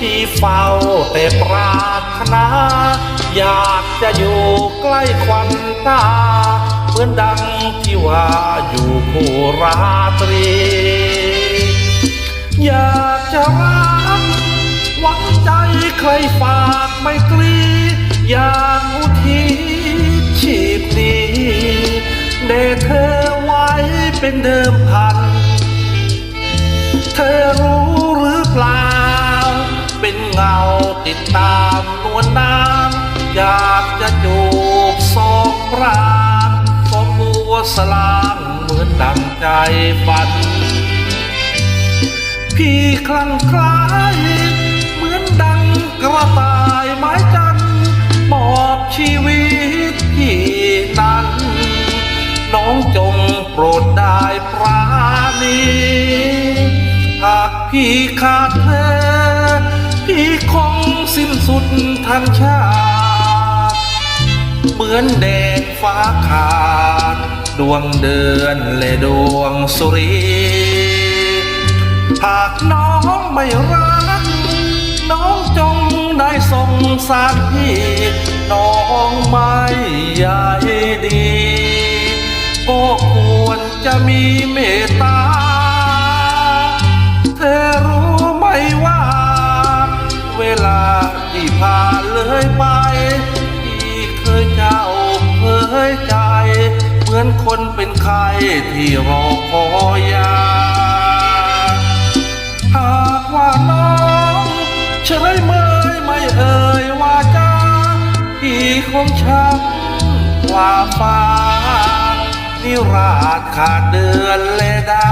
ที่เฝ้าแต่ปรารถนา อยากจะอยู่ใกล้ควันตา เหมือนดังที่ว่าอยู่คู่ราตรี อยากจะรักหวังใจใครฝากไม่ตรี อยากอุทิศชีพนี้เดเธอไว้เป็นเดิ เงาติดตามนวลน้ำอยากจะจูบสองรางสองบัวสลางเหมือนดังใจฝัน พี่คลั่งคล้ายเหมือนดังกระต่ายไม้จันมอบชีวิตพี่นั้น น้องจงโปรดได้ปราณีหากพี่ขาดเธอ พี่คงสิ้นสุดทันชาติเหมือนแดงฟ้าขาด ดวงเดือนและดวงสุรี หากน้องไม่รัก น้องจงได้สงสารพี่ น้องไม่ใหญ่ดี ก็ควรจะมีเมต ที่ผ่านเลยไป ที่เคยเจ้าเคยใจ เหมือนคนเป็นใครที่รอคอยยาหากว่าน้องเฉยเมยไม่เอ่ยว่าจ้าพี่คงช้ำกว่าฟ้านิราชขาดเดือนและดา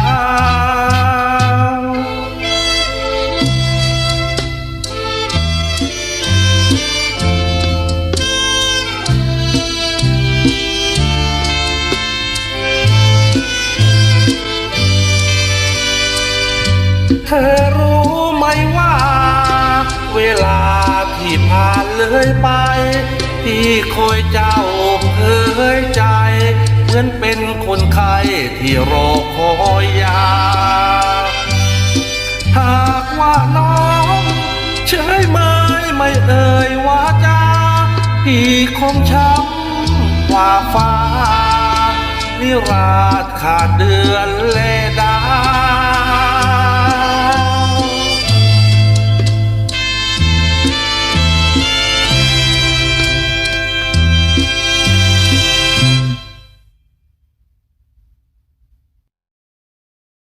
เธอรู้ไหมว่า เวลาที่ผ่านเลยไป ที่คอยเจ้าเคยใจ เหมือนเป็นคนไข้ที่รอคอยยา หากว่าน้องเฉยเมยไม่เอ่ยว่าจาพี่คงช้ำกว่าฟ้า นิราชขาดเดือนและดา